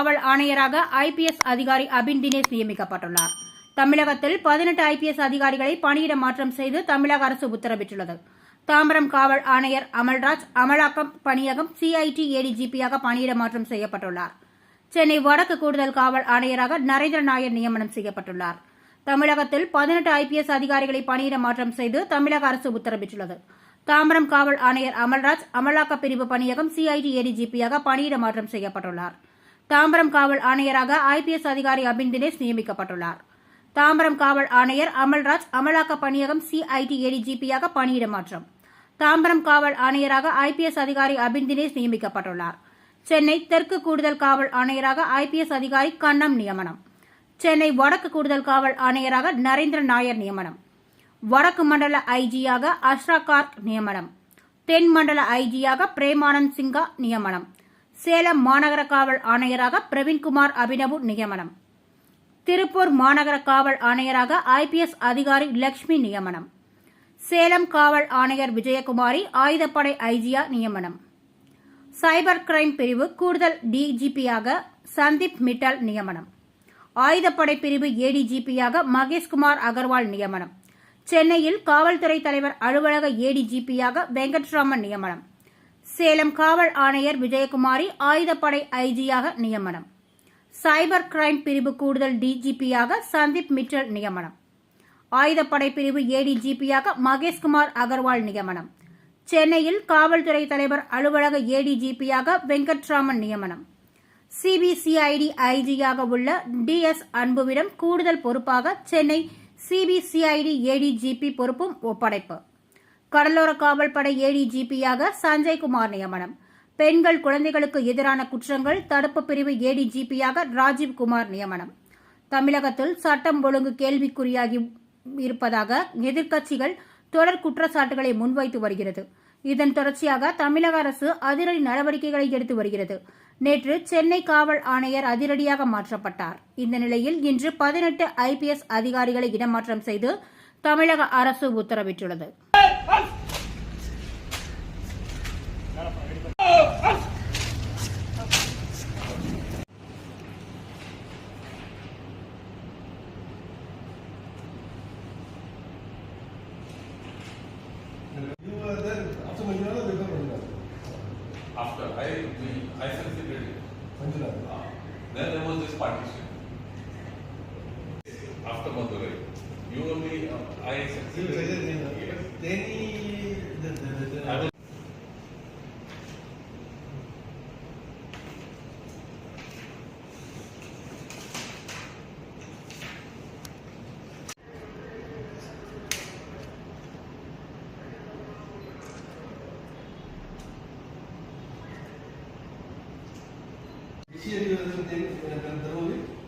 காவல் ஆணையராக ஐபிஎஸ் அதிகாரி அபின் தினேஷ் நியமிக்கப்பட்டுள்ளார். தமிழகத்தில் பதினெட்டு ஐபிஎஸ் அதிகாரிகளை பணியிட மாற்றம் செய்து தமிழக அரசு உத்தரவிட்டுள்ளது. தாம்பரம் காவல் ஆணையர் அமல்ராஜ் அமலாக்கம் பணியகம் சிஐடி ஏடிஜிபியாக பணியிட மாற்றம் செய்யப்பட்டுள்ளார். சென்னை வடக்கு கூடுதல் காவல் ஆணையராக நரேந்திர நாயர் நியமனம் செய்யப்பட்டுள்ளார். தமிழகத்தில் பதினெட்டு ஐபிஎஸ் அதிகாரிகளை பணியிட மாற்றம் செய்து தமிழக அரசு உத்தரவிட்டுள்ளது. தாம்பரம் காவல் ஆணையர் அமல்ராஜ் அமலாக்க பிரிவு பணியகம் சிஐடி ஏடிஜிபியாக பணியிட மாற்றம் செய்யப்பட்டுள்ளாா் தாம்பரம் காவல் ஆணையராக ஐபிஎஸ் அதிகாரி அபின் தினேஷ் நியமிக்கப்பட்டுள்ளார். தாம்பரம் காவல் ஆணையர் அமல்ராஜ் அமலாக்க பணியகம் சிஐடி ஏடிஜிபியாக பணியிட மாற்றம். தாம்பரம் காவல் ஆணையராக ஐபிஎஸ் அதிகாரி அபின் தினேஷ் நியமிக்கப்பட்டுள்ளார். சென்னை தெற்கு கூடுதல் காவல் ஆணையராக ஐபிஎஸ் அதிகாரி கண்ணம் நியமனம். சென்னை வடக்கு கூடுதல் காவல் ஆணையராக நரேந்திர நாயர் நியமனம். வடக்கு மண்டல ஐஜியாக அஷ்ரா கார்க் நியமனம். தென் மண்டல ஐஜியாக பிரேமானந்த் சிங்கா நியமனம். சேலம் மாநகர காவல் ஆணையராக பிரவீன்குமார் அபினவு நியமனம். திருப்பூர் மாநகர காவல் ஆணையராக ஐபிஎஸ் அதிகாரி லட்சுமி நியமனம். சேலம் காவல் ஆணையர் விஜயகுமாரி ஆயுதப்படை ஐஜியா நியமனம். சைபர் கிரைம் பிரிவு கூடுதல் டிஜிபியாக சந்தீப் மிட்டல் நியமனம். ஆயுதப்படை பிரிவு ஏடிஜிபியாக மகேஷ்குமார் அகர்வால் நியமனம். சென்னையில் காவல்துறை தலைவர் அலுவலக ஏடிஜிபியாக வெங்கட்ராமன் நியமனம். சேலம் காவல் ஆணையர் விஜயகுமாரி ஆயுதப்படை ஐஜியாக நியமனம். சைபர் கிரைம் பிரிவு கூடுதல் டிஜிபியாக சந்தீப் மிட்டல் நியமனம். ஆயுதப்படை பிரிவு ஏடிஜிபியாக மகேஷ்குமார் அகர்வால் நியமனம். சென்னையில் காவல்துறை தலைவர் அலுவலக ஏடிஜிபியாக வெங்கட்ராமன் நியமனம். சிபிசிஐடி ஐஜியாக உள்ள டிஎஸ் அன்புவிடம் கூடுதல் பொறுப்பாக சென்னை சிபிசிஐடி ஏடிஜிபி பொறுப்பும் ஒப்படைப்பு. கடலோர காவல்படை ஏடிஜிபியாக சஞ்சய்குமார் நியமனம். பெண்கள் குழந்தைகளுக்கு எதிரான குற்றங்கள் தடுப்பு பிரிவு ஏடிஜிபியாக ராஜீவ்குமார் நியமனம். தமிழகத்தில் சட்டம் ஒழுங்கு கேள்விக்குறியாகி இருப்பதாக எதிர்க்கட்சிகள் தொடர் குற்றச்சாட்டுகளை முன்வைத்து வருகிறது. இதன் தொடர்ச்சியாக தமிழக அரசு அதிரடி நடவடிக்கைகளை எடுத்து வருகிறது. நேற்று சென்னை காவல் ஆணையர் அதிரடியாக மாற்றப்பட்டார். இந்த நிலையில் இன்று பதினெட்டு ஐபிஎஸ் அதிகாரிகளை இடமாற்றம் செய்து தமிழக அரசு உத்தரவிட்டுள்ளது. Manjula. Uh, then there was this partition. After Madurai. You only, uh, I succeeded. Here you are the 10 and the